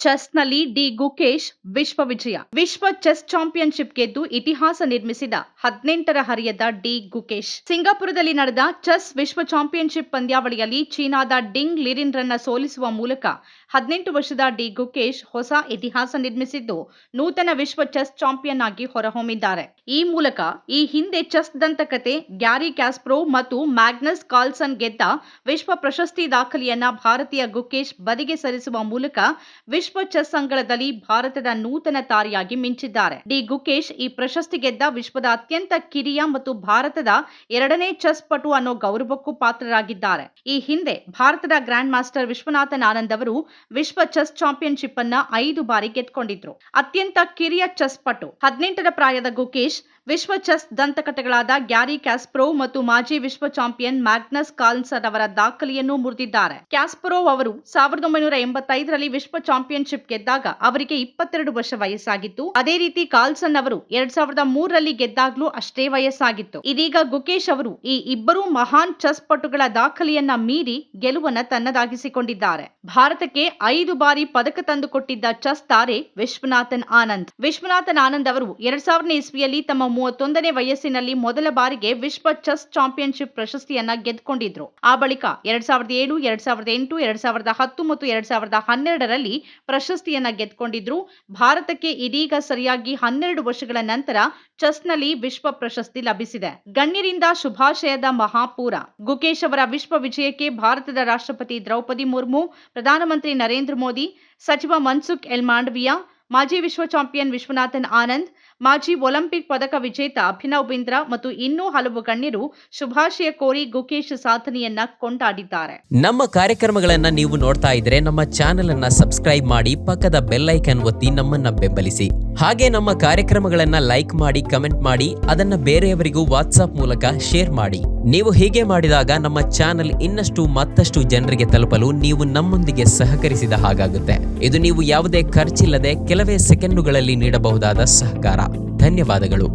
ಚೆಸ್ನಲ್ಲಿ D Gukesh ವಿಶ್ವ ವಿಜಯ ವಿಶ್ವ chess championship ಗೆದ್ದು ಇತಿಹಾಸ ನಿರ್ಮಿಸಿದ ಹದಿನೆಂಟರ ಹರಿಯದ ಡಿ ಗುಕೇಶ್. ಸಿಂಗಾಪುರದಲ್ಲಿ ನಡೆದ ಚೆಸ್ ವಿಶ್ವ ಚಾಂಪಿಯನ್ಶಿಪ್ ಪಂದ್ಯಾವಳಿಯಲ್ಲಿ ಚೀನಾದ ಡಿಂಗ್ ಲಿರಿನ್ ರನ್ನ ಸೋಲಿಸುವ ಮೂಲಕ ಹದಿನೆಂಟು ವರ್ಷದ ಡಿ ಗುಕೇಶ್ ಹೊಸ ಇತಿಹಾಸ ನಿರ್ಮಿಸಿದ್ದು, ನೂತನ ವಿಶ್ವ ಚೆಸ್ ಚಾಂಪಿಯನ್ ಆಗಿ ಹೊರಹೊಮ್ಮಿದ್ದಾರೆ. ಈ ಮೂಲಕ ಈ ಹಿಂದೆ ಚೆಸ್ ದಂತಕತೆ ಗ್ಯಾರಿ ಕ್ಯಾಸ್ಪ್ರೋ ಮತ್ತು ಮ್ಯಾಗ್ನಸ್ ಕಾಲ್ಸನ್ ಗೆದ್ದ ವಿಶ್ವ ಪ್ರಶಸ್ತಿ ದಾಖಲೆಯನ್ನ ಭಾರತೀಯ ಗುಕೇಶ್ ಬದಿಗೆ ಸರಿಸುವ ಮೂಲಕ ಚೆಸ್ ಅಂಗಳದಲ್ಲಿ ಭಾರತದ ನೂತನ ತಾರೆಯಾಗಿ ಮಿಂಚಿದ್ದಾರೆ. ಡಿ. ಗುಕೇಶ್ ಈ ಪ್ರಶಸ್ತಿ ಗೆದ್ದ ವಿಶ್ವದ ಅತ್ಯಂತ ಕಿರಿಯ ಮತ್ತು ಭಾರತದ ಎರಡನೇ ಚೆಸ್ ಪಟು ಅನ್ನೋ ಗೌರವಕ್ಕೂ ಪಾತ್ರರಾಗಿದ್ದಾರೆ. ಈ ಹಿಂದೆ ಭಾರತದ ಗ್ರ್ಯಾಂಡ್ ಮಾಸ್ಟರ್ ವಿಶ್ವನಾಥನ್ ಆನಂದ್ ಅವರು ವಿಶ್ವ ಚೆಸ್ ಚಾಂಪಿಯನ್ಶಿಪ್ ಅನ್ನ ಐದು ಬಾರಿ ಗೆದ್ಕೊಂಡಿದ್ರು ಅತ್ಯಂತ ಕಿರಿಯ ಚೆಸ್ ಪಟು. ಹದಿನೆಂಟರ ಪ್ರಾಯದ ಗುಕೇಶ್ ವಿಶ್ವ ಚೆಸ್ ದಂತಕಥೆಗಳಾದ ಗ್ಯಾರಿ ಕ್ಯಾಸ್ಪರೋವ್ ಮತ್ತು ಮಾಜಿ ವಿಶ್ವ ಚಾಂಪಿಯನ್ ಮ್ಯಾಗ್ನಸ್ ಕಾಲ್ಸನ್ ಅವರ ದಾಖಲೆಯನ್ನು ಮುರಿದಿದ್ದಾರೆ. ಕ್ಯಾಸ್ಪರೋವ್ ಅವರು ಸಾವಿರದ ಒಂಬೈನೂರ ಎಂಬತ್ತೈದರಲ್ಲಿ ವಿಶ್ವ ಚಾಂಪಿಯನ್ಶಿಪ್ ಗೆದ್ದಾಗ ಅವರಿಗೆ ಇಪ್ಪತ್ತೆರಡು ವರ್ಷ ವಯಸ್ಸಾಗಿತ್ತು. ಅದೇ ರೀತಿ ಕಾಲ್ಸನ್ ಅವರು ಎರಡ್ ಸಾವಿರದ ಮೂರರಲ್ಲಿ ಗೆದ್ದಾಗಲೂ ಅಷ್ಟೇ ವಯಸ್ಸಾಗಿತ್ತು. ಇದೀಗ ಗುಕೇಶ್ ಅವರು ಈ ಇಬ್ಬರು ಮಹಾನ್ ಚೆಸ್ ಪಟುಗಳ ದಾಖಲೆಯನ್ನ ಮೀರಿ ಗೆಲುವನ್ನ ತನ್ನದಾಗಿಸಿಕೊಂಡಿದ್ದಾರೆ. ಭಾರತಕ್ಕೆ ಐದು ಬಾರಿ ಪದಕ ತಂದುಕೊಟ್ಟಿದ್ದ ಚೆಸ್ ತಾರೆ ವಿಶ್ವನಾಥನ್ ಆನಂದ್. ವಿಶ್ವನಾಥನ್ ಆನಂದ್ ಅವರು ಎರಡ್ ಸಾವಿರನೇ ಇಸ್ವಿಯಲ್ಲಿ ತಮ್ಮ ಮೂವತ್ತೊಂದನೇ ವಯಸ್ಸಿನಲ್ಲಿ ಮೊದಲ ಬಾರಿಗೆ ವಿಶ್ವ ಚೆಸ್ ಚಾಂಪಿಯನ್ಶಿಪ್ ಪ್ರಶಸ್ತಿಯನ್ನ ಗೆದ್ದುಕೊಂಡಿದ್ರು. ಆ ಬಳಿಕ ಎರಡ್ ಸಾವಿರದ ಏಳು, ಎರಡ್ ಸಾವಿರದ ಎಂಟು, ಎರಡ್ ಸಾವಿರದ ಹತ್ತು ಮತ್ತು ಎರಡ್ ಸಾವಿರದ ಹನ್ನೆರಡರಲ್ಲಿ ಪ್ರಶಸ್ತಿಯನ್ನ ಗೆದ್ದುಕೊಂಡಿದ್ರು. ಭಾರತಕ್ಕೆ ಇದೀಗ ಸರಿಯಾಗಿ ಹನ್ನೆರಡು ವರ್ಷಗಳ ನಂತರ ಚೆಸ್ನಲ್ಲಿ ವಿಶ್ವ ಪ್ರಶಸ್ತಿ ಲಭಿಸಿದೆ. ಗಣ್ಯರಿಂದ ಶುಭಾಶಯದ ಮಹಾಪೂರ. ಗುಕೇಶ್ ಅವರ ವಿಶ್ವ ವಿಜಯಕ್ಕೆ ಭಾರತದ ರಾಷ್ಟ್ರಪತಿ ದ್ರೌಪದಿ ಮುರ್ಮು, ಪ್ರಧಾನಮಂತ್ರಿ ನರೇಂದ್ರ ಮೋದಿ, ಸಚಿವ ಮನ್ಸುಖ್ ಎಲ್ ಮಾಂಡವಿಯಾ ಮಾಜಿ ವಿಶ್ವ ಚಾಂಪಿಯನ್ ವಿಶ್ವನಾಥನ್ ಆನಂದ್ ಮಾಜಿ ಒಲಿಂಪಿಕ್ ಪದಕ ವಿಜೇತ ಅಭಿನವ್ ಬಿಂದ್ರಾ ಮತ್ತು ಇನ್ನೂ ಹಲವು ಗಣ್ಯರು ಶುಭಾಶಯ ಕೋರಿ ಗುಕೇಶ್ ಸಾಧನೆಯನ್ನ ಕೊಂಡಾಡಿದ್ದಾರೆ. ನಮ್ಮ ಕಾರ್ಯಕ್ರಮಗಳನ್ನ ನೀವು ನೋಡ್ತಾ ಇದ್ರೆ ನಮ್ಮ ಚಾನೆಲ್ ಅನ್ನ ಸಬ್ಸ್ಕ್ರೈಬ್ ಮಾಡಿ ಪಕ್ಕದ ಬೆಲ್ಲೈಕನ್ ಒತ್ತಿ ನಮ್ಮನ್ನ ಬೆಂಬಲಿಸಿ. ಹಾಗೆ ನಮ್ಮ ಕಾರ್ಯಕ್ರಮಗಳನ್ನ ಲೈಕ್ ಮಾಡಿ, ಕಮೆಂಟ್ ಮಾಡಿ, ಅದನ್ನ ಬೇರೆಯವರಿಗೂ ವಾಟ್ಸ್ಆಪ್ ಮೂಲಕ ಶೇರ್ ಮಾಡಿ. ನೀವು ಹೀಗೆ ಮಾಡಿದಾಗ ನಮ್ಮ ಚಾನೆಲ್ ಇನ್ನಷ್ಟು ಮತ್ತಷ್ಟು ಜನರಿಗೆ ತಲುಪಲು ನೀವು ನಮ್ಮೊಂದಿಗೆ ಸಹಕರಿಸಿದ ಹಾಗಾಗುತ್ತೆ. ಇದು ನೀವು ಯಾವುದೇ ಖರ್ಚಿಲ್ಲದೆ ಕೆಲವೇ ಸೆಕೆಂಡುಗಳಲ್ಲಿ ನೀಡಬಹುದಾದ ಸಹಕಾರ. ಧನ್ಯವಾದಗಳು.